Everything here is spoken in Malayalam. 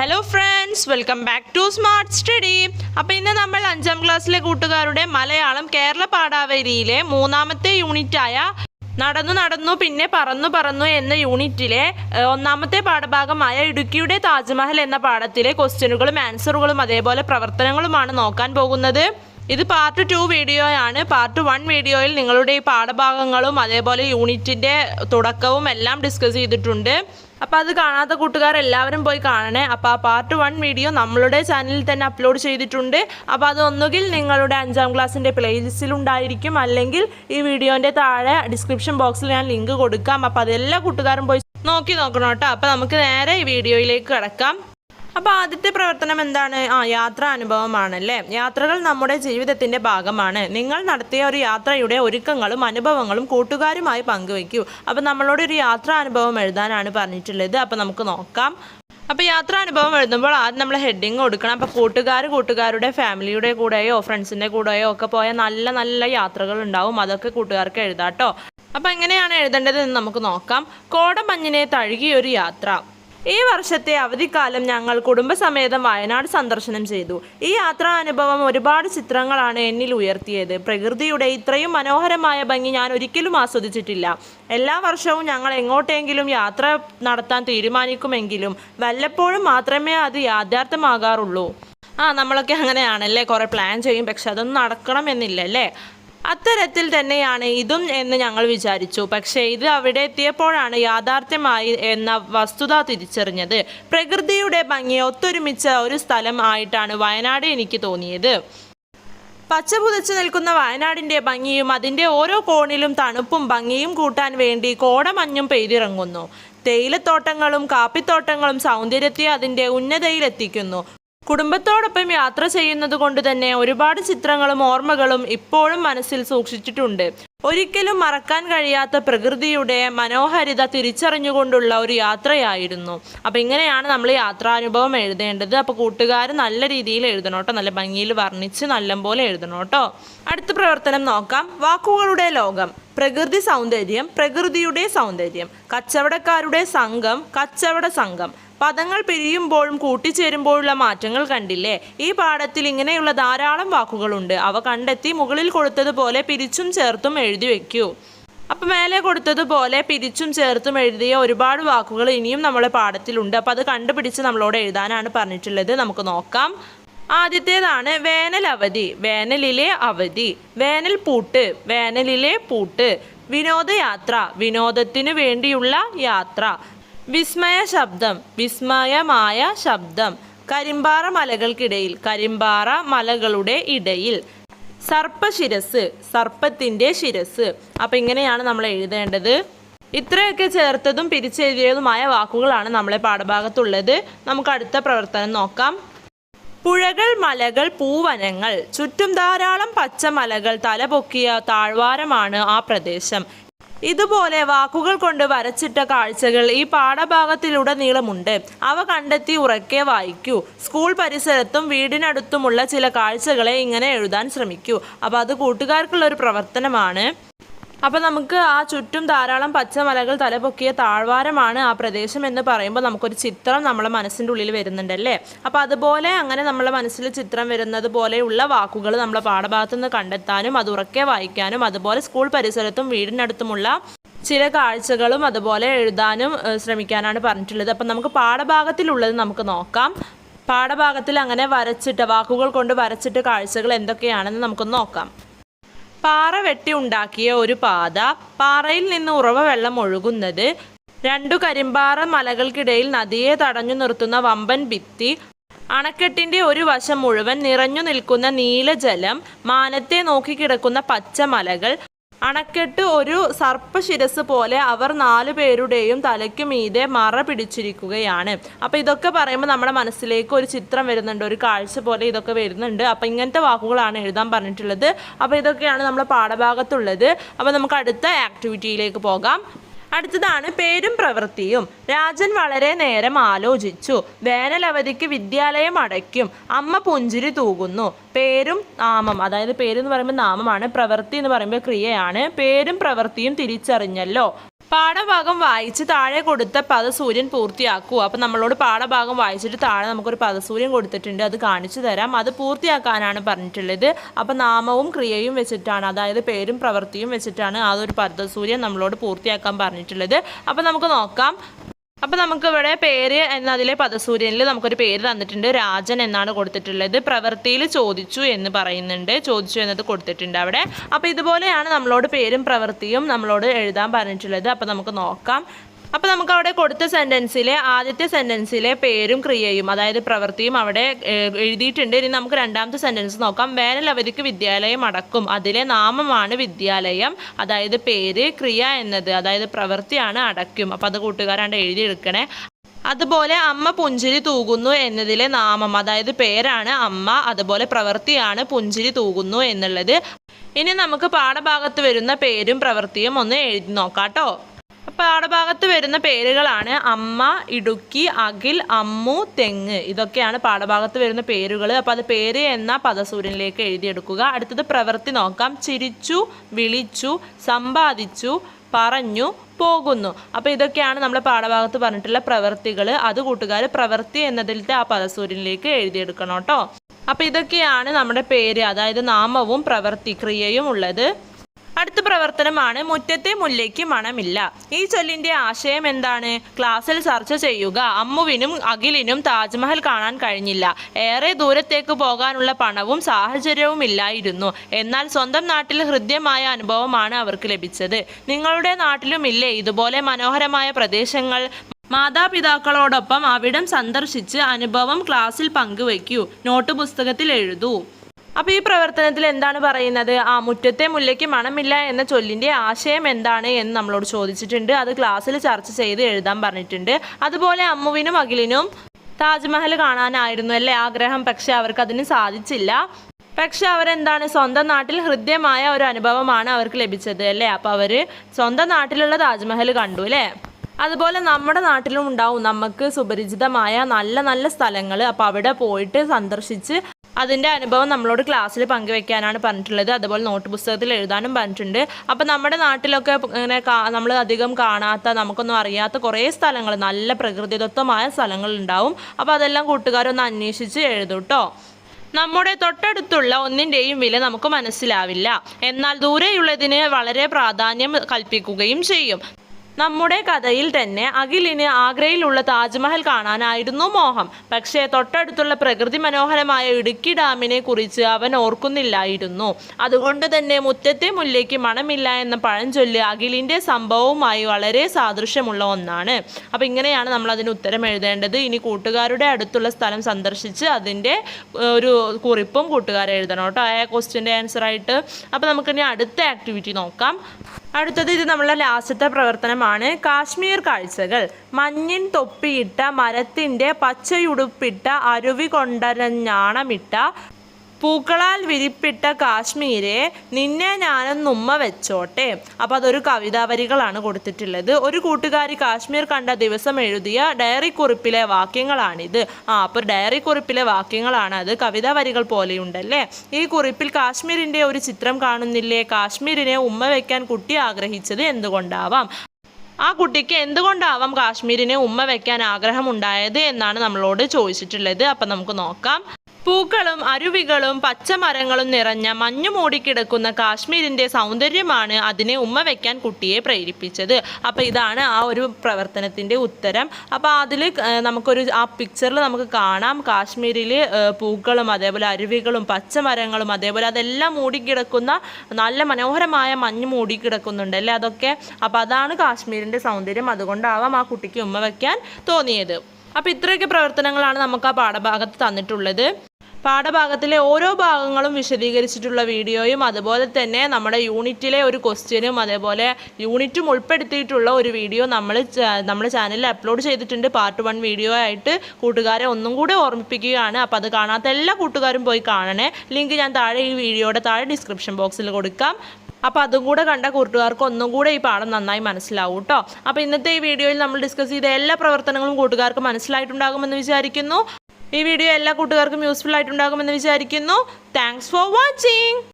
Hello friends welcome back to smart study അപ്പോൾ ഇന്ന് നമ്മൾ അഞ്ചാം ക്ലാസ്സിലെ കൂട്ടുകാരുടെ മലയാളം കേരള പാഠാവലിയിലെ മൂന്നാമത്തെ യൂണിറ്റായ നടന്നു നടന്നു പിന്നെ പറന്നു പറന്നു എന്ന യൂണിറ്റിലെ ഒന്നാമത്തെ പാഠഭാഗമായ ഇടുക്കിയുടെ താജ്മഹൽ എന്ന പാഠത്തിലെ ക്വസ്റ്റ്യനുകളും ആൻസറുകളും അതേപോലെ പ്രവർത്തനങ്ങളുമാണ് നോക്കാൻ പോകുന്നത്. ഇത് പാർട്ട് ടു ആണ് പാർട്ട് വൺ വീഡിയോയിൽ നിങ്ങളുടെ ഈ പാഠഭാഗങ്ങളും അതേപോലെ യൂണിറ്റിന്റെ തുടക്കവും എല്ലാം ഡിസ്കസ് ചെയ്തിട്ടുണ്ട്. അപ്പോൾ അത് കാണാത്ത കൂട്ടുകാർ എല്ലാവരും പോയി കാണണേ. അപ്പോൾ ആ പാർട്ട് വൺ വീഡിയോ നമ്മളുടെ ചാനലിൽ തന്നെ അപ്ലോഡ് ചെയ്തിട്ടുണ്ട്. അപ്പോൾ അത് ഒന്നുകിൽ നിങ്ങളുടെ അഞ്ചാം ക്ലാസ്സിന്റെ പ്ലേലിസ്റ്റിലുണ്ടായിരിക്കും അല്ലെങ്കിൽ ഈ വീഡിയോന്റെ താഴെ ഡിസ്ക്രിപ്ഷൻ ബോക്സിൽ ഞാൻ ലിങ്ക് കൊടുക്കാം. അപ്പോൾ അതെല്ലാ കൂട്ടുകാരും പോയി നോക്കി നോക്കണം കേട്ടോ അപ്പോൾ നമുക്ക് നേരെ ഈ വീഡിയോയിലേക്ക് കിടക്കാം. അപ്പോൾ ആദ്യത്തെ പ്രവർത്തനം എന്താണ്? ആ യാത്രാ അനുഭവമാണല്ലേ? യാത്രകൾ നമ്മുടെ ജീവിതത്തിന്റെ ഭാഗമാണ്. നിങ്ങൾ നടത്തിയ ഒരു യാത്രയുടെ ഒരുക്കങ്ങളും അനുഭവങ്ങളും കൂട്ടുകാരുമായി പങ്കുവയ്ക്കൂ. അപ്പോൾ നമ്മളോട് ഒരു യാത്രാ അനുഭവം എഴുതാനാണ് പറഞ്ഞിട്ടുള്ളത്. അപ്പോൾ നമുക്ക് നോക്കാം. അപ്പോൾ യാത്രാ അനുഭവം എഴുതുമ്പോൾ ആദ്യം നമ്മൾ ഹെഡിങ് കൊടുക്കണം. അപ്പോൾ കൂട്ടുകാർ കൂട്ടുകാരുടെ ഫാമിലിയുടെ കൂടെയോ ഫ്രണ്ട്സിന്റെ കൂടെയോ ഒക്കെ പോയ നല്ല നല്ല യാത്രകൾ ഉണ്ടാവും. അതൊക്കെ കൂട്ടുകാർക്ക് എഴുതാട്ടോ അപ്പോൾ എങ്ങനെയാണ് എഴുതേണ്ടത് എന്ന് നമുക്ക് നോക്കാം. കോടമഞ്ഞിനെ തഴുകിയൊരു യാത്ര. ഈ വർഷത്തെ അവധിക്കാലം ഞങ്ങൾ കുടുംബസമേതം വയനാട് സന്ദർശനം ചെയ്തു. ഈ യാത്രാ അനുഭവം ഒരുപാട് ചിത്രങ്ങളാണ് എന്നിൽ ഉയർത്തിയത്. പ്രകൃതിയുടെ ഇത്രയും മനോഹരമായ ഭംഗി ഞാൻ ഒരിക്കലും ആസ്വദിച്ചിട്ടില്ല. എല്ലാ വർഷവും ഞങ്ങൾ എങ്ങോട്ടെങ്കിലും യാത്ര നടത്താൻ തീരുമാനിക്കുമെങ്കിലും വല്ലപ്പോഴും മാത്രമേ അത് യാഥാർത്ഥ്യമാകാറുള്ളൂ. ആ നമ്മളൊക്കെ അങ്ങനെയാണല്ലേ? കുറേ പ്ലാൻ ചെയ്യും. പക്ഷെ അതൊന്നും നടക്കണമെന്നില്ല അല്ലേ അത്തരത്തിൽ തന്നെയാണ് ഇതും എന്ന് ഞങ്ങൾ വിചാരിച്ചു. പക്ഷേ ഇത് അവിടെ എത്തിയപ്പോഴാണ് യാഥാർത്ഥ്യമായി എന്ന വസ്തുത തിരിച്ചറിഞ്ഞത്. പ്രകൃതിയുടെ ഭംഗി ഒത്തൊരുമിച്ച ഒരു സ്ഥലം ആയിട്ടാണ് വയനാട് എനിക്ക് തോന്നിയത്. പച്ച പുതച്ചു നിൽക്കുന്ന വയനാടിന്റെ ഭംഗിയും അതിന്റെ ഓരോ കോണിലും തണുപ്പും ഭംഗിയും കൂട്ടാൻ വേണ്ടി കോടമഞ്ഞും പെയ്തിറങ്ങുന്നു. തേയിലത്തോട്ടങ്ങളും കാപ്പിത്തോട്ടങ്ങളും സൗന്ദര്യത്തെ അതിന്റെ ഉന്നതയിലെത്തിക്കുന്നു. കുടുംബത്തോടൊപ്പം യാത്ര ചെയ്യുന്നത് കൊണ്ട് തന്നെ ഒരുപാട് ചിത്രങ്ങളും ഓർമ്മകളും ഇപ്പോഴും മനസ്സിൽ സൂക്ഷിച്ചിട്ടുണ്ട്. ഒരിക്കലും മറക്കാൻ കഴിയാത്ത പ്രകൃതിയുടെ മനോഹാരിത തിരിച്ചറിഞ്ഞുകൊണ്ടുള്ള ഒരു യാത്രയായിരുന്നു. അപ്പോൾ ഇങ്ങനെയാണ് നമ്മൾ യാത്രാനുഭവം എഴുതേണ്ടത്. അപ്പോൾ കൂട്ടുകാർ നല്ല രീതിയിൽ എഴുതണം കേട്ടോ. നല്ല ഭംഗിയിൽ വർണിച്ച് നല്ലപോലെ എഴുതണം കേട്ടോ. അടുത്ത പ്രവർത്തനം നോക്കാം. വാക്കുകളുടെ ലോകം. പ്രകൃതി സൗന്ദര്യം പ്രകൃതിയുടെ സൗന്ദര്യം. കച്ചവടക്കാരുടെ സംഘം കച്ചവട സംഘം. പദങ്ങൾ പിരിയുമ്പോഴും കൂട്ടിച്ചേരുമ്പോഴുള്ള മാറ്റങ്ങൾ കണ്ടില്ലേ? ഈ പാഠത്തിൽ ഇങ്ങനെയുള്ള ധാരാളം വാക്കുകളുണ്ട്. അവ കണ്ടെത്തി മുകളിൽ കൊടുത്തതുപോലെ പിരിച്ചും ചേർത്തും എഴുതി വെക്കൂ അപ്പം മേലെ കൊടുത്തതുപോലെ പിരിച്ചും ചേർത്തും എഴുതിയ ഒരുപാട് വാക്കുകൾ ഇനിയും നമ്മളെ പാഠത്തിലുണ്ട്. അപ്പം അത് കണ്ടുപിടിച്ച് നമ്മളോട് എഴുതാനാണ് പറഞ്ഞിട്ടുള്ളത്. നമുക്ക് നോക്കാം. ആദ്യത്തേതാണ് വേനൽ അവധി. വേനലിലെ അവധി. വേനൽ പൂട്ട്. വേനലിലെ പൂട്ട്. വിനോദയാത്ര. വിനോദത്തിനു വേണ്ടിയുള്ള യാത്ര. വിസ്മയ ശബ്ദം വിസ്മയമായ ശബ്ദം. കരിമ്പാറ മലകൾക്കിടയിൽ കരിമ്പാറ മലകളുടെ ഇടയിൽ. സർപ്പശിരസ് സർപ്പത്തിന്റെ ശിരസ്. അപ്പം ഇങ്ങനെയാണ് നമ്മൾ എഴുതേണ്ടത്. ഇത്രയൊക്കെ ചേർത്തതും പിരിച്ചെഴുതിയതുമായ വാക്കുകളാണ് നമ്മളെ പാഠഭാഗത്തുള്ളത്. നമുക്ക് അടുത്ത പ്രവർത്തനം നോക്കാം. പുഴകൾ മലകൾ പൂവനങ്ങൾ. ചുറ്റും ധാരാളം പച്ചമലകൾ തലപൊക്കിയ താഴ്വാരമാണ് ആ പ്രദേശം. ഇതുപോലെ വാക്കുകൾ കൊണ്ട് വരച്ചിട്ട കാഴ്ചകൾ ഈ പാഠഭാഗത്തിലുടനീളമുണ്ട്. അവ കണ്ടെത്തി ഉറക്കെ വായിക്കൂ. സ്കൂൾ പരിസരത്തും വീടിനടുത്തുമുള്ള ചില കാഴ്ചകളെ ഇങ്ങനെ എഴുതാൻ ശ്രമിക്കൂ. അപ്പോൾ അത് കൂട്ടുകാർക്കുള്ള ഒരു പ്രവർത്തനമാണ്. അപ്പോൾ നമുക്ക് ആ ചുറ്റും ധാരാളം പച്ചമലകൾ തലപൊക്കിയ താഴ്വാരമാണ് ആ പ്രദേശം എന്ന് പറയുമ്പോൾ നമുക്കൊരു ചിത്രം നമ്മളെ മനസ്സിന്റെ ഉള്ളിൽ വരുന്നുണ്ടല്ലേ അപ്പോൾ അതുപോലെ അങ്ങനെ നമ്മളെ മനസ്സിൽ ചിത്രം വരുന്നത് പോലെയുള്ള വാക്കുകൾ നമ്മളെ പാഠഭാഗത്തു നിന്ന് കണ്ടെത്താനും അത് ഉറക്കെ വായിക്കാനും അതുപോലെ സ്കൂൾ പരിസരത്തും വീടിനടുത്തുമുള്ള ചില കാഴ്ചകളും അതുപോലെ എഴുതാനും ശ്രമിക്കാനാണ് പറഞ്ഞിട്ടുള്ളത്. അപ്പം നമുക്ക് പാഠഭാഗത്തിലുള്ളത് നമുക്ക് നോക്കാം. പാഠഭാഗത്തിൽ അങ്ങനെ വരച്ചിട്ട് വാക്കുകൾ കൊണ്ട് വരച്ചിട്ട് കാഴ്ചകൾ എന്തൊക്കെയാണെന്ന് നമുക്കൊന്ന് നോക്കാം. പാറ വെട്ടി ഉണ്ടാക്കിയ ഒരു പാത പാറയിൽ നിന്ന് ഉറവ വെള്ളം ഒഴുകുന്നത് രണ്ടു കരിമ്പാറ മലകൾക്കിടയിൽ നദിയെ തടഞ്ഞു നിർത്തുന്ന വമ്പൻ ഭിത്തി അണക്കെട്ടിന്റെ ഒരു വശം മുഴുവൻ നിറഞ്ഞു നിൽക്കുന്ന നീലജലം മാനത്തെ നോക്കി കിടക്കുന്ന പച്ചമലകൾ അണക്കെട്ട് ഒരു സർപ്പശിരസ് പോലെ അവർ നാലു പേരുടെയും തലയ്ക്ക് മീതെ മറ പിടിച്ചിരിക്കുകയാണ്. അപ്പൊ ഇതൊക്കെ പറയുമ്പോൾ നമ്മുടെ മനസ്സിലേക്ക് ഒരു ചിത്രം വരുന്നുണ്ട് ഒരു കാഴ്ച പോലെ ഇതൊക്കെ വരുന്നുണ്ട്. അപ്പൊ ഇങ്ങനത്തെ വാക്കുകളാണ് എഴുതാൻ പറഞ്ഞിട്ടുള്ളത്. അപ്പൊ ഇതൊക്കെയാണ് നമ്മുടെ പാഠഭാഗത്തുള്ളത്. അപ്പൊ നമുക്ക് അടുത്ത ആക്ടിവിറ്റിയിലേക്ക് പോകാം. അടുത്തതാണ് പേരും പ്രവൃത്തിയും. രാജൻ വളരെ നേരം ആലോചിച്ചു. വേനലവധിക്ക് വിദ്യാലയം അടയ്ക്കും. അമ്മ പുഞ്ചിരി തൂകുന്നു. പേരും നാമം അതായത് പേര് എന്ന് പറയുമ്പോൾ നാമമാണ്. പ്രവൃത്തി എന്ന് പറയുമ്പോൾ ക്രിയയാണ്. പേരും പ്രവൃത്തിയും തിരിച്ചറിഞ്ഞല്ലോ. പാഠഭാഗം വായിച്ച് താഴെ കൊടുത്ത പദസൂര്യൻ പൂർത്തിയാക്കൂ. അപ്പം നമ്മളോട് പാഠഭാഗം വായിച്ചിട്ട് താഴെ നമുക്കൊരു പദസൂര്യൻ കൊടുത്തിട്ടുണ്ട്. അത് കാണിച്ചു തരാം. അത് പൂർത്തിയാക്കാനാണ് പറഞ്ഞിട്ടുള്ളത്. അപ്പം നാമവും ക്രിയയും വെച്ചിട്ടാണ് അതായത് പേരും പ്രവൃത്തിയും വെച്ചിട്ടാണ് ആ ഒരു പദസൂര്യൻ നമ്മളോട് പൂർത്തിയാക്കാൻ പറഞ്ഞിട്ടുള്ളത്. അപ്പം നമുക്ക് നോക്കാം. അപ്പം നമുക്ക് ഇവിടെ പേര് എന്നതിലെ പദസൂര്യനിൽ നമുക്കൊരു പേര് തന്നിട്ടുണ്ട്. രാജൻ എന്നാണ് കൊടുത്തിട്ടുള്ളത്. പ്രവൃത്തിയിൽ ചോദിച്ചു എന്ന് പറയുന്നുണ്ട്. ചോദിച്ചു എന്നത് കൊടുത്തിട്ടുണ്ട് അവിടെ. അപ്പോൾ ഇതുപോലെയാണ് നമ്മളോട് പേരും പ്രവൃത്തിയും നമ്മളോട് എഴുതാൻ പറഞ്ഞിട്ടുള്ളത്. അപ്പോൾ നമുക്ക് നോക്കാം. അപ്പോൾ നമുക്ക് അവിടെ കൊടുത്ത സെന്റൻസിലെ ആദ്യത്തെ സെന്റൻസിലെ പേരും ക്രിയയും അതായത് പ്രവൃത്തിയും അവിടെ എഴുതിയിട്ടുണ്ട്. ഇനി നമുക്ക് രണ്ടാമത്തെ സെന്റൻസ് നോക്കാം. വേനൽ അവധിക്ക് വിദ്യാലയം അടക്കും. അതിലെ നാമമാണ് വിദ്യാലയം. അതായത് പേര് ക്രിയ എന്നത് അതായത് പ്രവൃത്തിയാണ് അടയ്ക്കും. അപ്പോൾ അത് കൂട്ടുകാരാണ്ട് എഴുതിയെടുക്കണേ. അതുപോലെ അമ്മ പുഞ്ചിരി തൂകുന്നു എന്നതിലെ നാമം അതായത് പേരാണ് അമ്മ അതുപോലെ പ്രവൃത്തിയാണ് പുഞ്ചിരി തൂകുന്നു എന്നുള്ളത്. ഇനി നമുക്ക് പാഠഭാഗത്ത് വരുന്ന പേരും പ്രവൃത്തിയും ഒന്ന് എഴുതി നോക്കാം കേട്ടോ പാഠഭാഗത്ത് വരുന്ന പേരുകളാണ് അമ്മ ഇടുക്കി അഖിൽ അമ്മു തെങ്ങ്. ഇതൊക്കെയാണ് പാഠഭാഗത്ത് വരുന്ന പേരുകൾ അപ്പോൾ അത് പേര് എന്ന പദസൂര്യനിലേക്ക് എഴുതിയെടുക്കുക. അടുത്തത് പ്രവൃത്തി നോക്കാം. ചിരിച്ചു വിളിച്ചു സമ്പാദിച്ചു പറഞ്ഞു പോകുന്നു. അപ്പോൾ ഇതൊക്കെയാണ് നമ്മുടെ പാഠഭാഗത്ത് പറഞ്ഞിട്ടുള്ള പ്രവൃത്തികൾ അത് കൂട്ടുകാർ പ്രവൃത്തി എന്നതിലത്തെ ആ പദസൂര്യനിലേക്ക് എഴുതിയെടുക്കണം കേട്ടോ. അപ്പോൾ ഇതൊക്കെയാണ് നമ്മുടെ പേര്. അതായത് നാമവും പ്രവൃത്തി ക്രിയയും ഉള്ളത്. അടുത്ത പ്രവർത്തനമാണ് മുറ്റത്തെ മുല്ലയ്ക്ക് മണമില്ല. ഈ ചൊല്ലിന്റെ ആശയം എന്താണ്? ക്ലാസ്സിൽ ചർച്ച ചെയ്യുക. അമ്മുവിനും അഖിലിനും താജ്മഹൽ കാണാൻ കഴിഞ്ഞില്ല. ഏറെ ദൂരത്തേക്ക് പോകാനുള്ള പണവും സാഹചര്യവും ഇല്ലായിരുന്നു. എന്നാൽ സ്വന്തം നാട്ടിൽ ഹൃദ്യമായ അനുഭവമാണ് അവർക്ക് ലഭിച്ചത്. നിങ്ങളുടെ നാട്ടിലും ഇല്ലേ? ഇതുപോലെ മനോഹരമായ പ്രദേശങ്ങൾ മാതാപിതാക്കളോടൊപ്പം അവിടം സന്ദർശിച്ച് അനുഭവം ക്ലാസ്സിൽ പങ്കുവയ്ക്കൂ. നോട്ട് പുസ്തകത്തിൽ എഴുതൂ. അപ്പോൾ ഈ പ്രവർത്തനത്തിൽ എന്താണ് പറയുന്നത്? ആ മുറ്റത്തെ മുല്ലയ്ക്ക് മണമില്ല എന്ന ചൊല്ലിന്റെ ആശയം എന്താണ് എന്ന് നമ്മളോട് ചോദിച്ചിട്ടുണ്ട്. അത് ക്ലാസ്സിൽ ചർച്ച ചെയ്ത് എഴുതാൻ പറഞ്ഞിട്ടുണ്ട്. അതുപോലെ അമ്മുവിനും അഖിലിനും താജ്മഹൽ കാണാനായിരുന്നു അല്ലേ ആഗ്രഹം. പക്ഷേ അവർക്ക് അതിന് സാധിച്ചില്ല. പക്ഷെ അവരെന്താണ്? സ്വന്തം നാട്ടിൽ ഹൃദ്യമായ ഒരു അനുഭവമാണ് അവർക്ക് ലഭിച്ചത് അല്ലേ? അപ്പോൾ അവർ സ്വന്തം നാട്ടിലുള്ള താജ്മഹൽ കണ്ടു അല്ലേ? അതുപോലെ നമ്മുടെ നാട്ടിലും ഉണ്ടാവും. നമുക്ക് സുപരിചിതമായ നല്ല നല്ല സ്ഥലങ്ങൾ അപ്പോൾ അവിടെ പോയിട്ട് സന്ദർശിച്ച് അതിന്റെ അനുഭവം നമ്മളോട് ക്ലാസ്സിൽ പങ്കുവെക്കാനാണ് പറഞ്ഞിട്ടുള്ളത്. അതുപോലെ നോട്ട് പുസ്തകത്തിൽ എഴുതാനും പറഞ്ഞിട്ടുണ്ട്. അപ്പോൾ നമ്മുടെ നാട്ടിലൊക്കെ ഇങ്ങനെ നമ്മൾ അധികം കാണാത്ത നമുക്കൊന്നും അറിയാത്ത കുറേ സ്ഥലങ്ങൾ നല്ല പ്രകൃതിദത്തമായ സ്ഥലങ്ങളുണ്ടാവും. അപ്പോൾ അതെല്ലാം കൂട്ടുകാരൊന്ന് അന്വേഷിച്ച് എഴുതും കേട്ടോ നമ്മുടെ തൊട്ടടുത്തുള്ള ഒന്നിന്റെയും വില നമുക്ക് മനസ്സിലാവില്ല. എന്നാൽ ദൂരെയുള്ളതിന് വളരെ പ്രാധാന്യം കൽപ്പിക്കുകയും ചെയ്യും. നമ്മുടെ കഥയിൽ തന്നെ അഖിലിന് ആഗ്രയിലുള്ള താജ്മഹൽ കാണാനായിരുന്നു മോഹം. പക്ഷേ തൊട്ടടുത്തുള്ള പ്രകൃതി മനോഹരമായ ഇടുക്കി ഡാമിനെ കുറിച്ച് അവൻ ഓർക്കുന്നില്ലായിരുന്നു. അതുകൊണ്ട് തന്നെ മുറ്റത്തെ മുല്ലയ്ക്ക് മണമില്ല എന്ന പഴഞ്ചൊല്ല് അഖിലിന്റെ സംഭവവുമായി വളരെ സാദൃശ്യമുള്ള ഒന്നാണ്. അപ്പോൾ ഇങ്ങനെയാണ് നമ്മൾ അതിന് ഉത്തരം എഴുതേണ്ടത്. ഇനി കൂട്ടുകാരുടെ അടുത്തുള്ള സ്ഥലം സന്ദർശിച്ച് അതിന്റെ ഒരു കുറിപ്പും കൂട്ടുകാരെ എഴുതണം കേട്ടോ. ആ ക്വസ്റ്റ്യന്റെ ആൻസർ ആയിട്ട്. അപ്പോൾ നമുക്കിനി അടുത്ത ആക്ടിവിറ്റി നോക്കാം. അടുത്തത് ഇത് നമ്മളെ ലാസ്റ്റത്തെ പ്രവർത്തനമാണ്. കാശ്മീർ കാഴ്ചകൾ. മഞ്ഞിൻ തൊപ്പിയിട്ട മരത്തിന്റെ പച്ചയുടുപ്പിട്ട അരുവി കൊണ്ടരഞ്ഞാണമിട്ട പൂക്കളാൽ വിരിപ്പിട്ട കാശ്മീരെ നിന്നെ ഞാനൊന്ന് ഉമ്മ വെച്ചോട്ടെ. അപ്പോൾ അതൊരു കവിതാ വരികളാണ് കൊടുത്തിട്ടുള്ളത്. ഒരു കൂട്ടുകാരി കാശ്മീർ കണ്ട ദിവസം എഴുതിയ ഡയറി കുറിപ്പിലെ വാക്യങ്ങളാണിത്. ആ അപ്പോൾ ഡയറി കുറിപ്പിലെ വാക്യങ്ങളാണ് അത്. കവിതാ വരികൾ പോലെയുണ്ടല്ലേ? ഈ കുറിപ്പിൽ കാശ്മീരിന്റെ ഒരു ചിത്രം കാണുന്നില്ലേ? കാശ്മീരിനെ ഉമ്മ വെക്കാൻ കുട്ടി ആഗ്രഹിച്ചത് എന്തുകൊണ്ടാവാം? ആ കുട്ടിക്ക് എന്തുകൊണ്ടാവാം കാശ്മീരിനെ ഉമ്മ വെക്കാൻ ആഗ്രഹമുണ്ടായത് എന്നാണ് നമ്മളോട് ചോദിച്ചിട്ടുള്ളത്. അപ്പം നമുക്ക് നോക്കാം. പൂക്കളും അരുവികളും പച്ചമരങ്ങളും നിറഞ്ഞ മഞ്ഞു മൂടിക്കിടക്കുന്ന കാശ്മീരിന്റെ സൗന്ദര്യമാണ് അതിനെ ഉമ്മ വെക്കാൻ കുട്ടിയെ പ്രേരിപ്പിച്ചത്. അപ്പോൾ ഇതാണ് ആ ഒരു പ്രവർത്തനത്തിന്റെ ഉത്തരം. അപ്പോൾ അതിൽ നമുക്കൊരു ആ പിക്ചറിൽ നമുക്ക് കാണാം. കാശ്മീരിൽ പൂക്കളും അതേപോലെ അരുവികളും പച്ചമരങ്ങളും അതേപോലെ അതെല്ലാം മൂടിക്കിടക്കുന്ന നല്ല മനോഹരമായ മഞ്ഞ് മൂടിക്കിടക്കുന്നുണ്ട് അല്ലേ അതൊക്കെ? അപ്പോൾ അതാണ് കാശ്മീരിന്റെ സൗന്ദര്യം. അതുകൊണ്ടാവാം ആ കുട്ടിക്ക് ഉമ്മ വെക്കാൻ തോന്നിയത്. അപ്പോൾ ഇത്രയൊക്കെ പ്രവർത്തനങ്ങളാണ് നമുക്ക് ആ പാഠഭാഗത്ത് തന്നിട്ടുള്ളത്. പാഠഭാഗത്തിലെ ഓരോ ഭാഗങ്ങളും വിശദീകരിച്ചിട്ടുള്ള വീഡിയോയും അതുപോലെ തന്നെ നമ്മുടെ യൂണിറ്റിലെ ഒരു ക്വസ്റ്റ്യനും അതേപോലെ യൂണിറ്റും ഉൾപ്പെടുത്തിയിട്ടുള്ള ഒരു വീഡിയോ നമ്മൾ നമ്മുടെ ചാനലിൽ അപ്ലോഡ് ചെയ്തിട്ടുണ്ട്. പാർട്ട് വൺ വീഡിയോ ആയിട്ട് കൂട്ടുകാരെ ഒന്നും കൂടെ ഓർമ്മിപ്പിക്കുകയാണ്. അപ്പോൾ അത് കാണാത്ത എല്ലാ കൂട്ടുകാരും പോയി കാണണേ. ലിങ്ക് ഞാൻ താഴെ ഈ വീഡിയോയുടെ താഴെ ഡിസ്ക്രിപ്ഷൻ ബോക്സിൽ കൊടുക്കാം. അപ്പോൾ അതും കൂടെ കണ്ട കൂട്ടുകാർക്ക് ഒന്നും കൂടെ ഈ പാഠം നന്നായി മനസ്സിലാവും കേട്ടോ അപ്പോൾ ഇന്നത്തെ ഈ വീഡിയോയിൽ നമ്മൾ ഡിസ്കസ് ചെയ്ത എല്ലാ പ്രവർത്തനങ്ങളും കൂട്ടുകാർക്ക് മനസ്സിലായിട്ടുണ്ടാകുമെന്ന് വിചാരിക്കുന്നു. ഈ വീഡിയോ എല്ലാ കൂട്ടുകാർക്കും യൂസ്ഫുൾ ആയിട്ടുണ്ടാകുമെന്ന് വിചാരിക്കുന്നു. Thanks for watching